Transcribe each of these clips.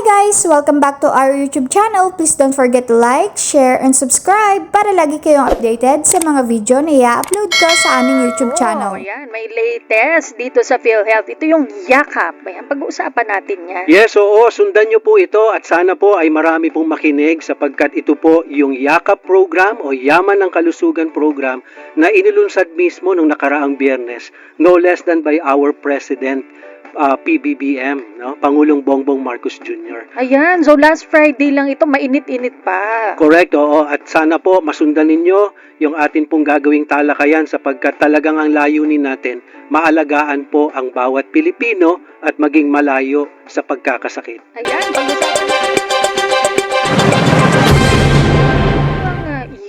guys! Welcome back to our YouTube channel. Please don't forget to like, share, and subscribe para lagi kayong updated sa mga video na i-upload ko sa aming YouTube channel. Oh, ayan, may latest dito sa PhilHealth. Ito yung yakap. Ayan, pag-uusapan natin yan. Yes, oo, sundan niyo po ito at sana po ay marami pong makinig sapagkat ito po yung YAKAP program o Yaman ng Kalusugan program na inilunsad mismo nung nakaraang biyernes, no less than by our President uh, PBBM, no? Pangulong Bongbong Marcos Jr. Ayan, so last Friday lang ito, mainit-init pa. Correct, oo. At sana po masundan ninyo yung atin pong gagawing talakayan sapagkat talagang ang layunin natin, maalagaan po ang bawat Pilipino at maging malayo sa pagkakasakit. Ayan, pag-usapan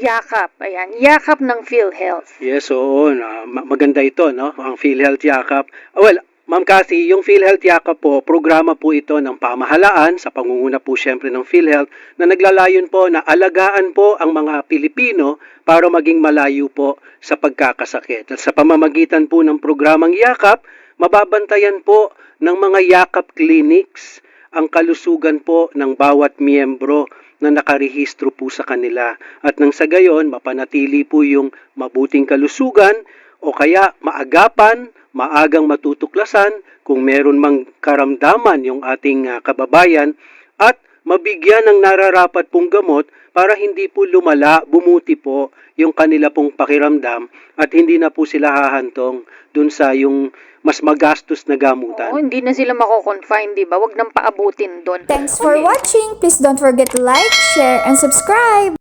yakap, ayan, yakap ng PhilHealth. Yes, oo. Na, ma- maganda ito, no? Ang PhilHealth Yakap. Ah, Well, Ma'am Cathy, yung PhilHealth Yakap po, programa po ito ng pamahalaan sa pangunguna po siyempre ng PhilHealth na naglalayon po na alagaan po ang mga Pilipino para maging malayo po sa pagkakasakit. At sa pamamagitan po ng programang Yakap, mababantayan po ng mga Yakap clinics ang kalusugan po ng bawat miyembro na nakarehistro po sa kanila. At nang sa gayon, mapanatili po yung mabuting kalusugan o kaya maagapan, maagang matutuklasan kung meron mang karamdaman yung ating ah, kababayan at mabigyan ng nararapat pong gamot para hindi po lumala, bumuti po yung kanila pong pakiramdam at hindi na po sila hahantong dun sa yung mas magastos na gamutan. Oo, hindi na sila mako-confine, di ba? Huwag nang paabutin doon. Thanks for watching! Please don't forget to like, share, and subscribe!